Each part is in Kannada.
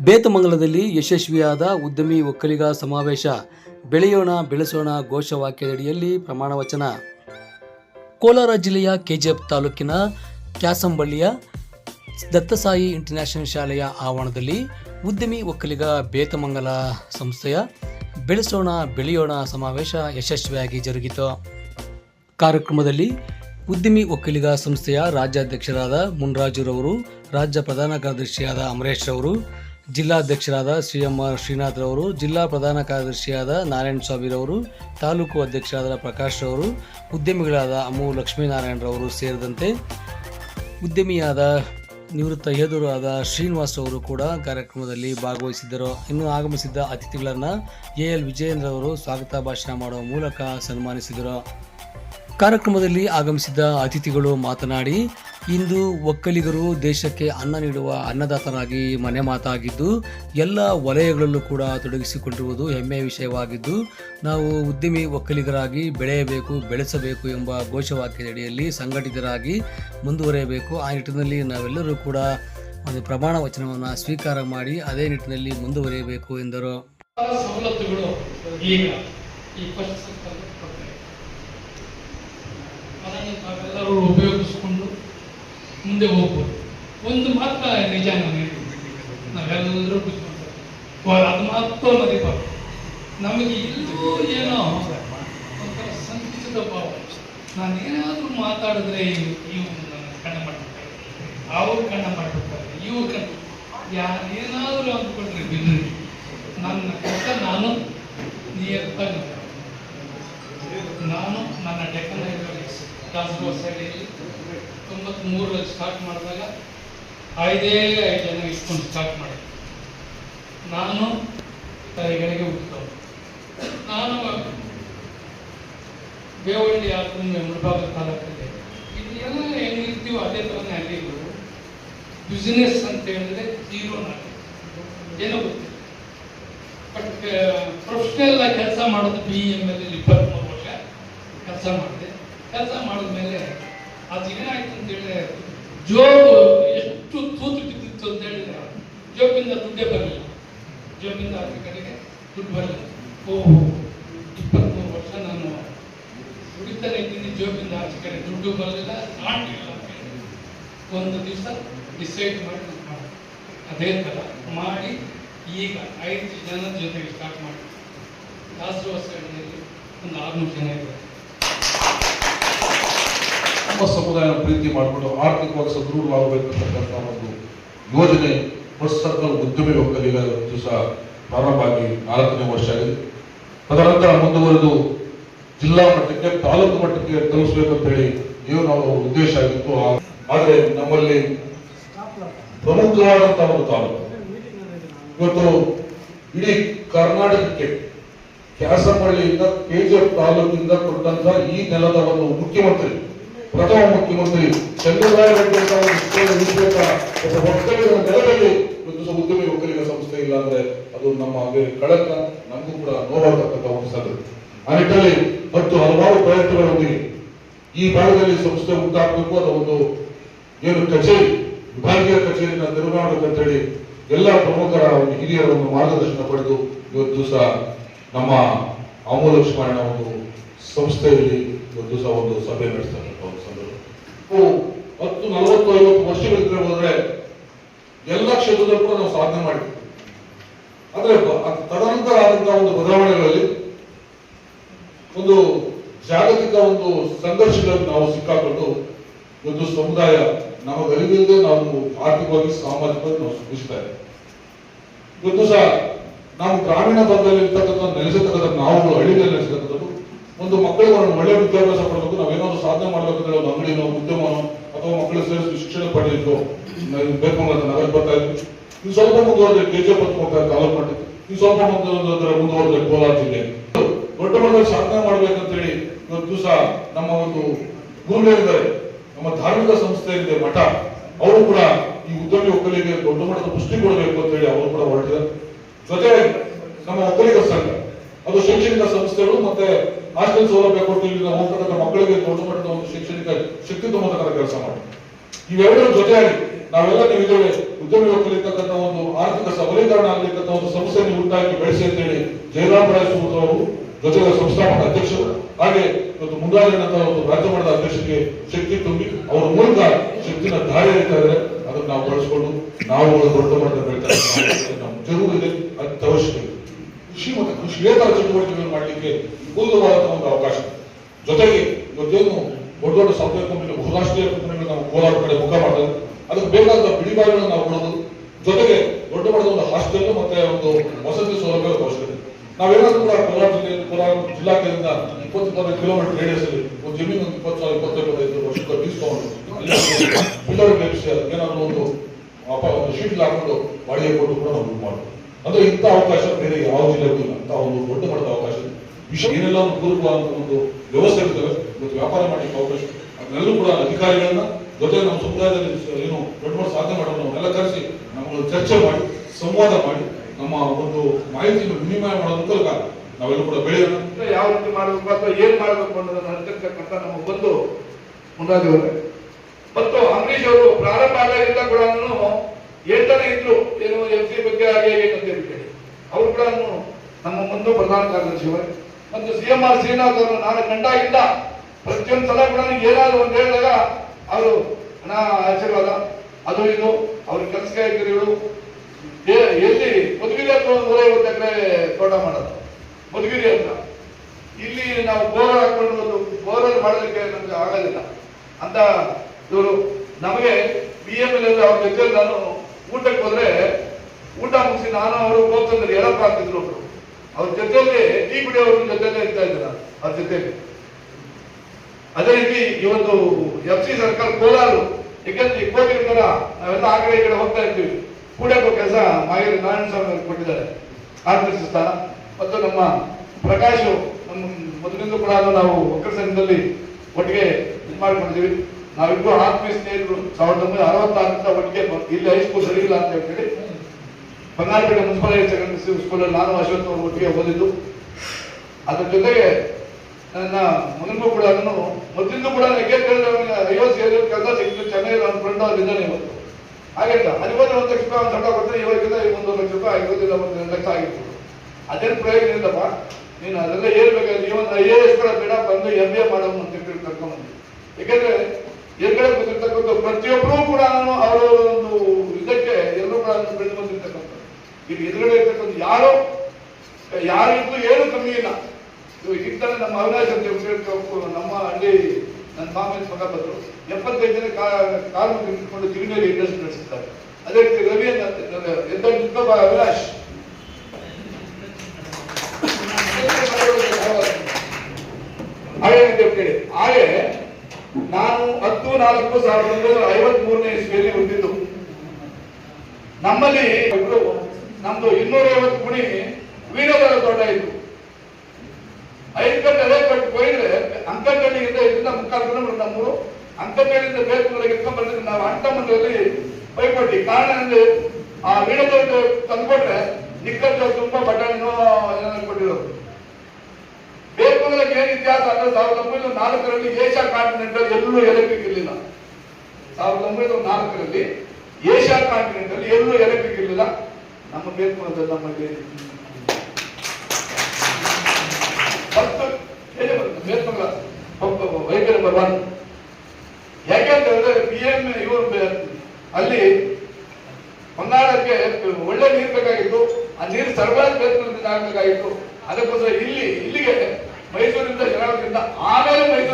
ಬೇತಮಂಗಲದಲ್ಲಿ ಯಶಸ್ವಿಯಾದ ಉದ್ಯಮಿ ಒಕ್ಕಲಿಗ ಸಮಾವೇಶ. ಬೆಳೆಯೋಣ, ಬೆಳೆಸೋಣ ಘೋಷವಾಕ್ಯದಡಿಯಲ್ಲಿ ಪ್ರಮಾಣ ವಚನ. ಕೋಲಾರ ಜಿಲ್ಲೆಯ ಕೆಜಿಎಫ್ ತಾಲೂಕಿನ ಕ್ಯಾಸಂಬಳ್ಳಿಯ ದತ್ತಸಾಯಿ ಇಂಟರ್ನ್ಯಾಷನಲ್ ಶಾಲೆಯ ಆವರಣದಲ್ಲಿ ಉದ್ಯಮಿ ಒಕ್ಕಲಿಗ ಬೇತಮಂಗಲ ಸಂಸ್ಥೆಯ ಬೆಳೆಸೋಣ, ಬೆಳೆಯೋಣ ಸಮಾವೇಶ ಯಶಸ್ವಿಯಾಗಿ ಜರುಗಿತು. ಕಾರ್ಯಕ್ರಮದಲ್ಲಿ ಉದ್ಯಮಿ ಒಕ್ಕಲಿಗ ಸಂಸ್ಥೆಯ ರಾಜ್ಯಾಧ್ಯಕ್ಷರಾದ ಮುನ್ರಾಜುರವರು, ರಾಜ್ಯ ಪ್ರಧಾನ ಕಾರ್ಯದರ್ಶಿಯಾದ ಅಮರೇಶ್ ರವರು ಜಿಲ್ಲಾಧ್ಯಕ್ಷರಾದ ಶ್ರೀ ಎಂ ಆರ್ ಶ್ರೀನಾಥ್ ರವರು ಜಿಲ್ಲಾ ಪ್ರಧಾನ ಕಾರ್ಯದರ್ಶಿಯಾದ ನಾರಾಯಣ ಸ್ವಾಮಿರವರು, ತಾಲೂಕು ಅಧ್ಯಕ್ಷರಾದ ಪ್ರಕಾಶ್ ರವರು ಉದ್ಯಮಿಗಳಾದ ಅಮು ಲಕ್ಷ್ಮೀನಾರಾಯಣರವರು ಸೇರಿದಂತೆ ಉದ್ಯಮಿಯಾದ ನಿವೃತ್ತ ಯೋಧರು ಆದ ಶ್ರೀನಿವಾಸ್ ಅವರು ಕೂಡ ಕಾರ್ಯಕ್ರಮದಲ್ಲಿ ಭಾಗವಹಿಸಿದ್ದರು. ಇನ್ನು ಆಗಮಿಸಿದ್ದ ಅತಿಥಿಗಳನ್ನು ಎ ಎಲ್ ವಿಜಯೇಂದ್ರವರು ಸ್ವಾಗತ ಭಾಷಣ ಮಾಡುವ ಮೂಲಕ ಸನ್ಮಾನಿಸಿದರು. ಕಾರ್ಯಕ್ರಮದಲ್ಲಿ ಆಗಮಿಸಿದ್ದ ಅತಿಥಿಗಳು ಮಾತನಾಡಿ ಇಂದು ಒಕ್ಕಲಿಗರು ದೇಶಕ್ಕೆ ಅನ್ನ ನೀಡುವ ಅನ್ನದಾತರಾಗಿ ಮನೆ ಮಾತಾಗಿದ್ದು, ಎಲ್ಲ ವಲಯಗಳಲ್ಲೂ ಕೂಡ ತೊಡಗಿಸಿಕೊಂಡಿರುವುದು ಹೆಮ್ಮೆಯ ವಿಷಯವಾಗಿದ್ದು, ನಾವು ಉದ್ಯಮಿ ಒಕ್ಕಲಿಗರಾಗಿ ಬೆಳೆಯಬೇಕು, ಬೆಳೆಸಬೇಕು ಎಂಬ ಘೋಷವಾಕ್ಯದಡಿಯಲ್ಲಿ ಸಂಘಟಿತರಾಗಿ ಮುಂದುವರಿಯಬೇಕು. ಆ ನಿಟ್ಟಿನಲ್ಲಿ ನಾವೆಲ್ಲರೂ ಕೂಡ ಒಂದು ಪ್ರಮಾಣ ವಚನವನ್ನು ಸ್ವೀಕಾರ ಮಾಡಿ ಅದೇ ನಿಟ್ಟಿನಲ್ಲಿ ಮುಂದುವರಿಯಬೇಕು ಎಂದರು. ಸವಲತ್ತುಗಳು ಮುಂದೆ ಹೋಗ್ಬೋದು. ಒಂದು ಮಾತ್ರ ನಿಜ ಹೇಳ್ತೀನಿ. ನಾವೆಲ್ಲರೂ ಕೂತ್ಕೊಂಡ್ರೆ. ಅದು ಮಾತ್ರ ಮರಿಬಾರ್ದು ನಮಗೆ ಇಲ್ಲೂ ಏನೋ ಒಂಥರ ಸಂಕುಚಿತ ಭಾವ. ನಾನು ಏನಾದರೂ ಮಾತಾಡಿದ್ರೆ ಇವು ನನ್ನ ಕಣ್ಣ ಮಾಡ್ಬಿಡ್ತಾರೆ. ಅವ್ರು ಕಣ್ಣ ಮಾಡ್ಬಿಡ್ತಾರೆ. ಇವ್ರು ಕಣ್ಣ ಯಾರು ಏನಾದರೂ ಅಂದ್ಕೊಂಡ್ರೆ ಬಿಡ್ರಿ ನನ್ನ ಕೆಲಸ ನಾನು ನಿಯತ್ತಾಗಿ ನಾನು ನನ್ನ ಡೆಕ್ಕನ್ ಹೈಡ್ರಾಲಿಕ್ಸ್ ತೊಂಬತ್ಮೂರಲ್ಲಿ ಸ್ಟಾರ್ಟ್ ಮಾಡಿದಾಗ ಐದೇ ಐದು ಜನ ಇಟ್ಕೊಂಡು ಸ್ಟಾರ್ಟ್ ಮಾಡಿ ನಾನು, ತಾಯಿಗಳಿಗೆ ಹುಟ್ಟಿದವರು ನಾನು ಬೇವಳ್ಳಿ ಆದ್ಮೇಲೆ ಮುಳಬಾಗ ತಾಲೂಕಲ್ಲಿ. ಇಲ್ಲಿ ಎಲ್ಲ ಹೆಂಗಿರ್ತೀವೋ ಅದೇ ಥರನೇ ಅಲ್ಲಿಗೂ ಬಿಸ್ನೆಸ್ ಅಂತ ಹೇಳಿದ್ರೆ ಜೀರೋ ನಾಟಕ ಏನೋ ಗೊತ್ತಿಲ್ಲ. ಬಟ್ ಪ್ರೊಫೆಷನಲ್ ಕೆಲಸ ಮಾಡೋದು ಬಿ ಎಂ ಎಲ್ ಇಪ್ಪತ್ತ್ಮೂರು ವರ್ಷ ಕೆಲಸ ಮಾಡಿದೆ. ಕೆಲಸ ಮಾಡಿದ್ಮೇಲೆ ಅದು ಏನಾಯ್ತು ಅಂತ ಹೇಳಿದ್ರೆ, ಜೋಬು ಎಷ್ಟು ತೂತು ಬಿದ್ದಿತ್ತು ಅಂತ ಹೇಳಿದ್ರೆ, ಜೋಬಿಂದ ದುಡ್ಡೇ ಬರಲಿಲ್ಲ. ಜೋಬಿಂದ ಆಚೆ ಕಡೆಗೆ ದುಡ್ಡು ಬರಲಿಲ್ಲ. ಓಹೋ, ಇಪ್ಪತ್ಮೂರು ವರ್ಷ ನಾನು ದುಡಿತಾನೆ ಇದ್ದೀನಿ, ಜೋಬಿಂದ ಆಚೆ ಕಡೆ ದುಡ್ಡು ಬರಲಿಲ್ಲ, ನಾಟಿಲ್ಲ ಅಂತ ಒಂದು ದಿವಸ ಡಿಸೈಡ್ ಮಾಡಿ ಅದೇ ಥರ ಮಾಡಿ ಈಗ ಐದು ಜನ ಜೊತೆಗೆ ಸ್ಟಾರ್ಟ್ ಮಾಡಿ ದಾಸರವಾಸಗಳಲ್ಲಿ ಒಂದು ಆರುನೂರು ಜನ ಇದ್ದಾರೆ. ನಮ್ಮ ಸಮುದಾಯ ಪ್ರೀತಿ ಮಾಡಿಕೊಂಡು ಆರ್ಥಿಕವಾಗಿ ಸದೃಢವಾಗಬೇಕಂತಕ್ಕಂಥ ಒಂದು ಯೋಜನೆ ಬಸ್ ಸರ್ಕಲ್ ಉದ್ಯಮಿ ಒಕ್ಕಲಿಗ ದಿವಸ ಪ್ರಾರಂಭ ಆಗಿ ನಾಲ್ಕನೇ ವರ್ಷ ಆಗಿದೆ. ತದನಂತರ ಮುಂದುವರೆದು ಜಿಲ್ಲಾ ಮಟ್ಟಕ್ಕೆ, ತಾಲೂಕು ಮಟ್ಟಕ್ಕೆ ತಲುಪಿಸಬೇಕಂತ ಹೇಳಿ ಏನು ನಾವು ಉದ್ದೇಶ ಆಗಿತ್ತು. ಆದರೆ ನಮ್ಮಲ್ಲಿ ಪ್ರಮುಖವಾದಂತಹ ಒಂದು ತಾಲೂಕು. ಇವತ್ತು ಇಡೀ ಕರ್ನಾಟಕಕ್ಕೆ ಕ್ಯಾಸಮಳ್ಳಿಯಿಂದ ಕೆಜಿಎಫ್ ತಾಲೂಕಿಂದ ಕೊಟ್ಟಂತಹ ಈ ನೆಲದ ಒಂದು ಮುಖ್ಯಮಂತ್ರಿ ಪ್ರಥಮ ಮುಖ್ಯಮಂತ್ರಿ ಚಂದ್ರಬಾಬು ಒಬ್ಬ ಉದ್ಯಮಿ ಒಕ್ಕಲಿಗ ಸಂಸ್ಥೆ ಇಲ್ಲ ಅಂದ್ರೆ ಅದು ನಮ್ಮ ಕಳಕ ನಮಗೂ ಕೂಡ ನೋವಾಗತಕ್ಕಂಥ ಒಂದು ಸಂಗತಿ. ಆ ನಿಟ್ಟಿನಲ್ಲಿ ಮತ್ತು ಹಲವಾರು ಪ್ರಯತ್ನಗಳೊಂದಿಗೆ ಈ ಭಾಗದಲ್ಲಿ ಸಂಸ್ಥೆ ಉಂಟಾಗಬೇಕು ಅದರ ಒಂದು ಏನು ಕಚೇರಿ, ವಿಭಾಗೀಯ ಕಚೇರಿನ ನಿರ್ಮಾಣ ಹೇಳಿ ಎಲ್ಲ ಪ್ರಮುಖರ ಒಂದು ಹಿರಿಯರ ಒಂದು ಮಾರ್ಗದರ್ಶನ ಪಡೆದು ಇವತ್ತು ಸಹ ನಮ್ಮ ಅಮೂಲ ಸ್ಮರಣ ಒಂದು ಸಂಸ್ಥೆಯಲ್ಲಿ ಇವತ್ತು ಸಹ ಒಂದು ಸಭೆ ನಡೆಸ್ತಕ್ಕಂಥ ಒಂದು ಸಂದರ್ಭ ನಾವು ಹತ್ತು ನಲವತ್ತು ಐವತ್ತು ವರ್ಷಗಳಿಂದ ಹೋದ್ರೆ ಎಲ್ಲ ಕ್ಷೇತ್ರದಲ್ಲೂ ನಾವು ಸಾಧನೆ ಮಾಡಿದ್ವಿ ಆದ್ರೆ ತದನಂತರ ಆದಂತಹ ಒಂದು ಬದಲಾವಣೆಗಳಲ್ಲಿ ಒಂದು ಜಾಗತಿಕ ಒಂದು ಸಂಘರ್ಷಗಳಲ್ಲಿ ನಾವು ಸಿಕ್ಕಾಕೊಂಡು ಒಂದು ಸಮುದಾಯ ನಮ್ಮ ಗರಿವಿಲ್ಲದೆ ನಾವು ಆರ್ಥಿಕವಾಗಿ ಸಾಮಾಜಿಕವಾಗಿ ನಾವು ಸುಖಿಸ್ತಾ ಇದ್ದೇವೆ ಇವತ್ತು ಸಹ ನಾವು ಗ್ರಾಮೀಣ ಭಾಗದಲ್ಲಿ ಇರ್ತಕ್ಕಂಥ ನೆಲೆಸತಕ್ಕಂಥ ನಾವು ಹಳ್ಳಿಯಲ್ಲಿ ನೆಲೆಸತಕ್ಕಂಥದ್ದು ಒಂದು ಮಕ್ಕಳಿಗೆ ಒಂದು ಒಳ್ಳೆ ವಿದ್ಯಾಭ್ಯಾಸ ಕೊಡಬೇಕು, ನಾವೇನಾದ್ರು ಸಾಧನೆ ಮಾಡಬೇಕಂದ್ರೆ ಒಂದು ಅಂಗಡಿನೋ, ಉದ್ಯಮನೋ ಅಥವಾ ಮಕ್ಕಳು ಸೇರಿಸಿ ಶಿಕ್ಷಣ ಪಡೆಯಬೇಕು ಬೇಕು ಅಂತ ನಾವೇ ಬರ್ತಾ ಇದ್ವಿ ಇನ್ನು ಸ್ವಲ್ಪ ಮುಂದುವರೆದ್ರೆ ಕೆಜಿಎಫ್ ಅಂತ ಮುಖ ತಾಲೂಕು ಮಟ್ಟಕ್ಕೆ ಇನ್ನು ಸ್ವಲ್ಪ ಮುಂದುವರೆದ್ರೆ ಮುಂದುವರೆದ್ರೆ ಕೋಲಾರ ಜಿಲ್ಲೆ. ದೊಡ್ಡ ಮಟ್ಟದಲ್ಲಿ ಸಾಧನೆ ಮಾಡ್ಬೇಕಂತೇಳಿ ಇವತ್ತು ಸಹ ನಮ್ಮ ಒಂದು ಗುರುಗಳಿದ್ದಾರೆ ನಮ್ಮ ಧಾರ್ಮಿಕ ಸಂಸ್ಥೆ ಇದೆ ಮಠ, ಅವರು ಕೂಡ ಈ ಉದ್ಯಮಿ ಒಕ್ಕಲಿಗೆ ದೊಡ್ಡ ಮಟ್ಟದ ಪುಷ್ಟಿ ಕೊಡಬೇಕು ಅಂತ ಹೇಳಿ ಅವರು ಕೂಡ ಹೊರಟಿದ್ದಾರೆ. ಜೊತೆಗೆ ನಮ್ಮ ಒಕ್ಕಲಿಗ ಸಂಘ. ಅದು ಶೈಕ್ಷಣಿಕ ಸಂಸ್ಥೆಗಳು ಮತ್ತೆ ಹಾಸ್ಟೆಲ್ ಸೌಲಭ್ಯ ಇಲ್ಲಿನ ಹೋಗ್ತಕ್ಕಂಥ ಮಕ್ಕಳಿಗೆ ದೊಡ್ಡ ಮಟ್ಟದ ಒಂದು ಶೈಕ್ಷಣಿಕ ಶಕ್ತಿ ತುಂಬತಕ್ಕಂಥ ಕೆಲಸ ಮಾಡಿ ಇವೆರಡರ ಜೊತೆಯಾಗಿ ನಾವೆಲ್ಲ ನೀವು ಇದ್ದೇವೆ ಉದ್ಯಮ ಯುವಕರಿರ್ತಕ್ಕಂಥ ಒಂದು ಆರ್ಥಿಕ ಸಬಲೀಕರಣ ಬೆಳೆಸಿ ಅಂತೇಳಿ ಜಯರಾಮ್ ರಾಯ್ ಅವರು ಜೊತೆಗೆ ಸಂಸ್ಥಾಪಕ ಅಧ್ಯಕ್ಷರು, ಹಾಗೆ ಇವತ್ತು ಮುಂದಾಳಿನಂತ ಒಂದು ರಾಜ್ಯ ಮಟ್ಟದ ಅಧ್ಯಕ್ಷರಿಗೆ ಶಕ್ತಿ ತುಂಬಿ ಅವರ ಮೂಲಕ ಶಕ್ತಿನ ದಾರಿ ಇದ್ದಾರೆ. ಅದನ್ನು ನಾವು ಬಳಸಿಕೊಂಡು ನಾವು ದೊಡ್ಡ ಮಟ್ಟದ ಬೆಳಿತಾ ಇದ್ದೇವೆ ನಮ್ಮ ಜರೂರು ಇದೆ. ಅತ್ಯವಶ್ಯಕ ಕೃಷಿ ಮತ್ತು ಕೃಷಿಯೇತರ ಚಟುವಟಿಕೆಗಳನ್ನು ಮಾಡಲಿಕ್ಕೆ ಉತ್ತಮವಾದ ಒಂದು ಅವಕಾಶ. ಜೊತೆಗೆ ಇವತ್ತೇನು ದೊಡ್ಡ ದೊಡ್ಡ ಸಾಫ್ಟ್ವೇರ್ ಕಂಪನಿ ಬಹುರಾಷ್ಟ್ರೀಯ ಕಂಪನಿಗಳು ನಾವು ಕೋಲಾರ ಕಡೆ ಮುಖ ಮಾಡ್ತದೆ ಅದಕ್ಕೆ ಬೇಕಾದ ಬಿಡಿಭಾಗಗಳನ್ನು ನಾವು ಕೊಡೋದು. ಜೊತೆಗೆ ದೊಡ್ಡ ಮಟ್ಟದ ಒಂದು ಹಾಸ್ಟೆಲ್, ಮತ್ತೆ ಒಂದು ವಸತಿ ಸೌಲಭ್ಯ ಅವಶ್ಯಕತೆ. ನಾವೇನಾದ್ರೂ ಕೂಡ ಕೋಲಾರ ಜಿಲ್ಲೆ, ಕೋಲಾರ ಜಿಲ್ಲಾ ಕೇಂದ್ರದಿಂದ ಇಪ್ಪತ್ತು ಇಪ್ಪತ್ತೈದು ಕಿಲೋಮೀಟರ್ ರೇಡಿಯಸ್ ಅಲ್ಲಿ ಒಂದು ಜಮೀನು ಒಂದು ಇಪ್ಪತ್ತು ಸಾವಿರ ಇಪ್ಪತ್ತು ಇಪ್ಪತ್ತೈದು ವರ್ಷಕ್ಕೆ ಬೀಸ್ಕೊಂಡು ಏನಾದ್ರು ಒಂದು ಒಂದು ಶೀಟ್ ಹಾಕೊಂಡು ಬಾಡಿಗೆ ಕೊಟ್ಟು ಕೂಡ ನಾವು ಮಾಡ್ತೀವಿ. ಅಂದ್ರೆ ಇಂಥ ಅವಕಾಶ ಬೇರೆ ಯಾವ ಜಿಲ್ಲೆಗೂ ಇಲ್ಲ ಅಂತ ಒಂದು ದೊಡ್ಡ ಮಟ್ಟದ ಅವಕಾಶ ಇದೆ ವಿಷಯ ಏನೆಲ್ಲ ಒಂದು ಅಂತ ಒಂದು ವ್ಯವಸ್ಥೆ ಇರ್ತವೆ ಇವತ್ತು ವ್ಯಾಪಾರ ಮಾಡಲಿಕ್ಕೆ ಅವಕಾಶ ಅದನ್ನೆಲ್ಲೂ ಕೂಡ ಅಧಿಕಾರಿಗಳನ್ನ ಜೊತೆ ನಮ್ಮ ಸಮುದಾಯದಲ್ಲಿ ಏನು ದೊಡ್ಡ ಮಟ್ಟ ಸಾಧನೆ ಮಾಡೋದು ಅವನ್ನೆಲ್ಲ ಕರೆಸಿ ನಮ್ಮನ್ನು ಚರ್ಚೆ ಮಾಡಿ, ಸಂವಾದ ಮಾಡಿ, ನಮ್ಮ ಒಂದು ಮಾಹಿತಿಯನ್ನು ವಿನಿಮಯ ಮಾಡೋದ್ರ ಮೂಲಕ ನಾವೆಲ್ಲೂ ಕೂಡ ಬೆಳೆಯೋಣ. ಯಾವ ರೀತಿ ಮಾಡಬೇಕು ಅಥವಾ ಏನ್ ಮಾಡಬೇಕು ಅನ್ನೋದನ್ನ ಅರಿತಿರ್ತಕ್ಕಂಥ ನಮ್ಮ ಬಂದು ಮುಂದಾದವರು ಮತ್ತು ಅಂಬರೀಶ್ ಅವರು ಪ್ರಾರಂಭ ಆದಾಗಿಂದ ಕೂಡ ಹೇಳ್ತಾನೆ ಇದ್ರು, ಏನು ಎಂ ಸಿ ಬಗ್ಗೆ ಹಾಗೆ ಅಂತ ಹೇಳಿ ಅವರು ಕೂಡ ನಮ್ಮ ಮುಂದೆ ಪ್ರಧಾನ ಕಾರ್ಯದರ್ಶಿಯವರೇ ಮತ್ತು ಸಿ ಎಂ ಆರ್ ಶ್ರೀನಾಥ್ ಅವರು ನಾನು ಗಂಡಾಗಿದ್ದ ಪ್ರತಿಯೊಂದು ಸಲ ಕೂಡ ಏನಾದ್ರು ಒಂದು ಹೇಳಿದಾಗ ಅವರು ಹಣ ಆಶೀರ್ವಾದ. ಅದು ಇದು, ಅವ್ರ ಕೆಲಸ ಕಾಯ್ತಿರಿಗಳು ಎಲ್ಲಿ ಮಧುಗಿರಿ ಹತ್ರ ಒಂದು ನೂರ ಐವತ್ತು ಎಕರೆ ತೋಟ ಮಾಡೋದು. ಮಧುಗಿರಿ ಹತ್ರ. ಇಲ್ಲಿ ನಾವು ಬೋರ್ ಹಾಕೊಂಡು ಒಂದು ಬೋರ್ ಮಾಡೋದಕ್ಕೆ ನಮ್ಗೆ ಆಗೋದಿಲ್ಲ. ಅಂತ ಇವರು, ನಮಗೆ ಬಿ ಎಂ ಎಲ್ ಅವ್ರ ಜೊತೆ ನಾನು ಊಟಕ್ಕೆ ಹೋದ್ರೆ ಊಟ ಮುಗಿಸಿ ನಾನು ಅವರು ಹೋಗ್ತಂದ್ರೆ ಎಳಪ್ಪ ಆಗ್ತಿದ್ರು ಒಬ್ರು. ಅವ್ರ ಜೊತೆಯಲ್ಲಿ ಟೀ ಕುಡಿಯೋರ ಜೊತೆಲ್ಲೇ ಇರ್ತಾ ಇದ್ದಾರ, ಅವ್ರ ಜೊತೆಲಿ ಅದೇ ರೀತಿ ಈ ಒಂದು ಎಫ್ ಸಿ ಸರ್ಕಾರ ಕೋಲಾರ ಯಾಕಂದ್ರೆ ಇರ್ತಾರ ನಾವೆಲ್ಲ ಆ ಕಡೆ ಈ ಕಡೆ ಹೋಗ್ತಾ ಇರ್ತೀವಿ. ಕೂಡಕ್ಕೂ ಕೆಲಸ ಮಾಗಿರಿ ನಾರಾಯಣ ಸ್ವಾಮಿ ಅವರು ಕೊಟ್ಟಿದ್ದಾರೆ. ಆರ್ಥಿಕ ಸ್ಥಾನ. ಮತ್ತು ನಮ್ಮ ಪ್ರಕಾಶ್, ನಮ್ಮ ಮೊದಲಿಂದ ಕೂಡ ನಾವು ಒಕ್ಕಲ ಸಂಘದಲ್ಲಿ ಒಟ್ಟಿಗೆ ಇದು ಮಾಡ್ಕೊಂಡಿದ್ದೀವಿ ನಾವಿಬ್ರು ಆತ್ಮೀಯ ಸ್ನೇಹಿತರು ಸಾವಿರದ ಒಂಬೈನೂರ ಅರವತ್ತಾರರಿಂದ ಒಟ್ಟಿಗೆ ಇಲ್ಲಿ ಹೈಸ್ಕೂಲ್ ಸರಿಯಿಲ್ಲ ಅಂತ ಹೇಳಿ ಬಂಗಾರಪೇಟೆ ಮುನ್ಸಿಪಲ್ ಹೈಯರ್ ಸೆಕೆಂಡರಿ ಸ್ಕೂಲಲ್ಲಿ ನಾನು ಅಶ್ವಥ್ ಅವರು ಒಟ್ಟಿಗೆ ಓದಿದ್ದು. ಅದ್ರ ಜೊತೆಗೆ ನನ್ನ ಮಗನಿಗೂ ಕೂಡ ಅದನ್ನು ಮೊದಲಿಂದ ಕೂಡ ಐವತ್ತು ಸೇರಿ ಕೆಲಸ ಸಿಕ್ತು ಚೆನ್ನೈಯಲ್ಲಿ ನನ್ನ ಫ್ರೆಂಡ್ ಅವ್ರಿದ್ದಾನೆ ಇವತ್ತು. ಹಾಗೆ ಅಲ್ಲಿ ಒಂದು ಲಕ್ಷ ರೂಪಾಯಿ, ಒಂದು ಸಂಬಳ ಕೊಟ್ಟರೆ ಇವಾಗಿಂದ ಒಂದು ಲಕ್ಷ ರೂಪಾಯಿ ಐವತ್ತಿಲ್ಲ ಒಂದು ಲಕ್ಷ ಆಗಿತ್ತು ಅದೇನು ಪ್ರಯೋಜನ ಇಲ್ಲಪ್ಪ. ನೀನು ಅದೆಲ್ಲ ಹೇಳ್ಬೇಕಾದ್ರೆ ನೀವೊಂದು ಐ ಎ ಎಸ್ ಕೂಡ ಬೇಡ, ಬಂದು ಎಂ ಎ ಮಾಡೋದು ಅಂತ ಕರ್ಕೊಂಡ್ಬಂದು ಯಾಕಂದ್ರೆ ಎದುರುಗಡೆ ಬಂದಿರ್ತಕ್ಕಂಥ ಪ್ರತಿಯೊಬ್ಬರೂ ಕೂಡ ಅವರ ಒಂದು ಇದಕ್ಕೆ ಎಲ್ಲರೂ ಕೂಡ ಬೆಳೆದು ಬಂದಿರ್ತಕ್ಕಂಥ ಈಗ ಎದುರುಗಡೆ ಇರ್ತಕ್ಕಂಥ ಯಾರು? ಯಾರಿಗೂ ಏನು ಕಮ್ಮಿ ಇಲ್ಲ. ಇವಾಗ ನಮ್ಮ ಅವಿನಾಶ್ ಅಂತ ನಮ್ಮ ಹಳ್ಳಿ ನನ್ನ ಮಾಮನ ಮಗ ಬಂದರು. ಎಪ್ಪತ್ತೈದು ಜನ ಕಾರ್ಮಿಕರು ಇಟ್ಕೊಂಡು ತಿರುಮೇಲಿ ಇಂಡಸ್ಟ್ರಿ ನಡೆಸಿದ್ದಾರೆ ಅದೇ ರೀತಿ ರವಿ ಅಂತ ಅವಿನಾಶ್. ಹಾಗೆ ನಾನು ಹತ್ತು, ನಾಲ್ಕು ಸಾವಿರದ ಒಂಬೈನೂರ ಐವತ್ ಮೂರನೇ ಇಸ್ವಿಯಲ್ಲಿ ಹುಟ್ಟಿದ್ದು. ನಮ್ಮಲ್ಲಿ ಇಬ್ರು, ನಮ್ದು ಇನ್ನೂರ ಐವತ್ತು ಗುಣಿ ವೀರವರ ತೋಟ ಇತ್ತು. ಐದು ಗಂಟೆ ಅದೇ ಕೊಟ್ಟು ಹೋಗಿದ್ರೆ ಅಂಕನಹಳ್ಳಿಯಿಂದ ಇದರಿಂದ ಮುಕ್ಕಾಲು ಕಿಲೋಮೀಟರ್ ನಮ್ಮೂರು. ಅಂಕನಹಳ್ಳಿಯಿಂದ ಬೇರೆ ಎತ್ಕೊಂಡ್ ಬಂದ್ರೆ ನಾವು ಅಂಟಮಂಡಲಲ್ಲಿ ಪೈಪೋಟಿ. ಕಾರಣ ಅಂದ್ರೆ ಆ ವೀಣದ ತಂದ್ಕೊಟ್ರೆ ನಿಕ್ಕಟ್ಟು ತುಂಬಾ ಬಟಾಣಿನೋ ಏನ್ ಇತಿಹಾಸ ಅಂದ್ರೆ ಸಾವಿರದ ಒಂಬೈನೂರ ನಾಲ್ಕರಲ್ಲಿ ಏಷ್ಯಾ ಕಾಂಟಿನೆಂಟಲ್ ಎಲ್ಲೂ ಎಲೆಕ್ಟ್ರಿಕ್ ಇರಲಿಲ್ಲ. ಸಾವಿರದ ಒಂಬೈನೂರ ನಾಲ್ಕರಲ್ಲಿ ಏಷ್ಯಾ ಕಾಂಟಿನೆಂಟ್ ಅಲ್ಲಿ ಎಲ್ಲೂ ಎಲೆಕ್ಟ್ರಿಕ್ ಇರಲಿಲ್ಲ. ನಮ್ಮ ಬೇರ್ಪುರದ ನಮ್ಮಲ್ಲಿ ಫಸ್ಟ್ ಹೇಗೆ ವೈದ್ಯರ ಬೇರ್ಪುರ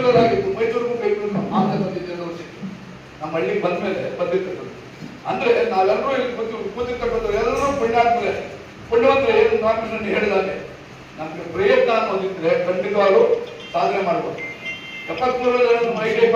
ಮೈಸೂರಲ್ಲಾಗಿತ್ತು ಮೈಸೂರಿಗೂ ಬೆಂಗಳೂರು ಬಂದಿದ್ದೆ ಎರಡು ವರ್ಷಕ್ಕೆ ನಮ್ಮ ಹಳ್ಳಿಗೆ ಬಂದ್ಮೇಲೆ ಬಂದಿರ್ತಕ್ಕಂಥ ಅಂದ್ರೆ ನಾವೆಲ್ಲರೂ ಇಲ್ಲಿ ಬಂದು ಕೂತಿರ್ತಕ್ಕಂಥ ಎಲ್ಲರೂ ಪುಣ್ಯಾತ್ಮರೆ. ಪುಣ್ಯವಂತರ, ಏನು ಕಾಮಿಷನ್ ಹೇಳಿದಾಗೆ. ನಮ್ಗೆ ಪ್ರಯತ್ನ ಅನ್ನೋದಿದ್ರೆ ಖಂಡಿತವಾಗ್ಲೂ ಸಾಧನೆ ಮಾಡ್ಬೋದು. ಎಪ್ಪತ್ಮೂರರಲ್ಲಿ ಟಿ